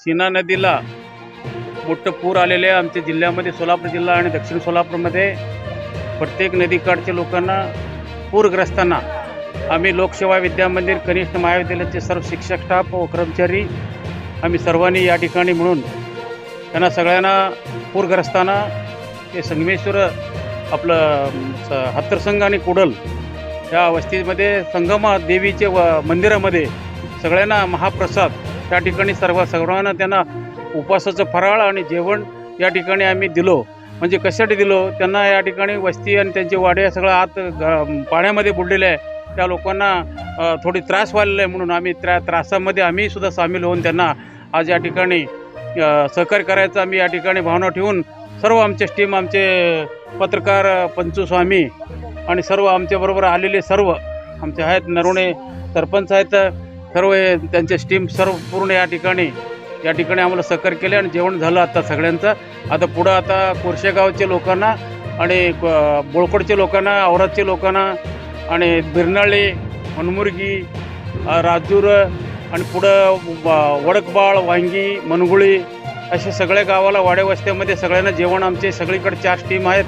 सीना नदीला मोठं पूर आलेले आहे. आमच्या जिल्ह्यामध्ये सोलापूर जिल्हा आणि दक्षिण सोलापूरमध्ये प्रत्येक नदीकाठच्या लोकांना पूरग्रस्तांना आम्ही लोकसेवा विद्यामंदिर कनिष्ठ महाविद्यालयाचे सर्व शिक्षक स्टाफ व कर्मचारी आम्ही सर्वांनी या ठिकाणी म्हणून त्यांना सगळ्यांना पूरग्रस्तांना हे संगमेश्वर आपलं स- हत्तरसंघ आणि कुडल या वस्तीमध्ये संगमा देवीचे व मंदिरामध्ये सगळ्यांना महाप्रसाद त्या ठिकाणी सर्व सर्वांना त्यांना उपवासाचं फराळ आणि जेवण या ठिकाणी आम्ही दिलो. म्हणजे कशासाठी दिलो? त्यांना या ठिकाणी वस्ती आणि त्यांचे वाडे सगळं आत ग- पाण्यामध्ये बुडलेले आहे. त्या लोकांना थोडी त्रास व्हायला आहे म्हणून आम्ही त्या त्रासामध्ये आम्ही सुद्धा सामील होऊन त्यांना आज या ठिकाणी सहकार्य करायचं आम्ही या ठिकाणी भावना ठेवून सर्व आमचे टीम आमचे पत्रकार अ, पंचू स्वामी आणि सर्व आमच्याबरोबर आलेले सर्व आमचे आहेत नरुणे सरपंच आहेत सर्व त्यांचे स्टीम सर्व पूर्ण या ठिकाणी या ठिकाणी आम्हाला सकर केले आणि जेवण झालं आता सगळ्यांचं. आता पुढं आता कोरशेगावचे लोकांना आणि क- लोकांना औरातचे लोकांना आणि बिरनाळे हनुमुर्गी राजूर आणि पुढं वडकबाळ वांगी मनगुळी असे सगळ्या गावाला वाड्यावस्त्यामध्ये सगळ्यांना जेवण आमचे सगळीकडे चार टीम आहेत.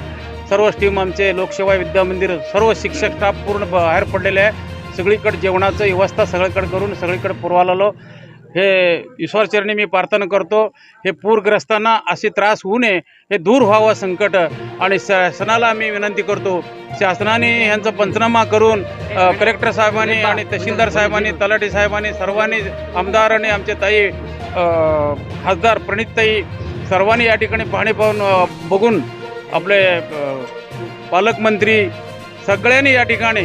सर्व टीम आमचे लोकसेवा विद्यामंदिर सर्व शिक्षक स्टाफ पूर्ण बाहेर पडलेले आहे. सगळीकडे जेवणाचं व्यवस्था सगळीकडे करून सगळीकडे पुरवालेलो. हे ईश्वरचरणी मी प्रार्थना करतो हे पूरग्रस्तांना असे त्रास होऊ नये हे दूर व्हावं संकट. आणि शासनाला आम्ही विनंती करतो शासनाने ह्यांचा पंचनामा करून कलेक्टर साहेबांनी आणि तहसीलदार साहेबांनी तलाठी साहेबांनी सर्वांनी आमदार आणि आमचे ताई खासदार प्रणितताई सर्वांनी या ठिकाणी पाहणी पाहून बघून आपले पालकमंत्री सगळ्यांनी या ठिकाणी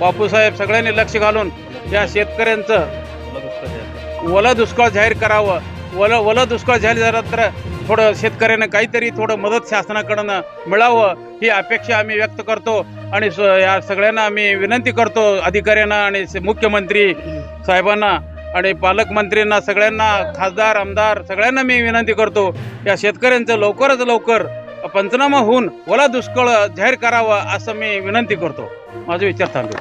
बापूसाहेब सगळ्यांनी लक्ष घालून या शेतकऱ्यांचं ओला दुष्काळ जाहीर करावं. वल वल दुष्काळ जाहीर झाला तर थोडं शेतकऱ्यांना काहीतरी थोडं मदत शासनाकडनं मिळावं ही अपेक्षा आम्ही व्यक्त करतो. आणि स- या सगळ्यांना आम्ही विनंती करतो अधिकाऱ्यांना आणि स- मुख्यमंत्री साहेबांना आणि पालकमंत्र्यांना सगळ्यांना खासदार आमदार सगळ्यांना मी विनंती करतो या शेतकऱ्यांचं लवकरच लवकर पंचनामा होऊन ओला दुष्काळ जाहीर करावा असं मी विनंती करतो. माझे विचार थांबतो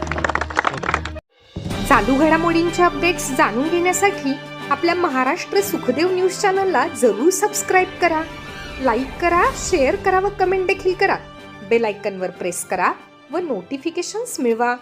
चालू घडामोडींचे अपडेट्स जाणून घेण्यासाठी आपल्या महाराष्ट्र सुखदेव न्यूज चॅनलला जरूर सबस्क्राईब करा लाईक करा शेअर करा व कमेंट देखील करा. बेल आयकनवर प्रेस करा व नोटिफिकेशन्स मिळवा.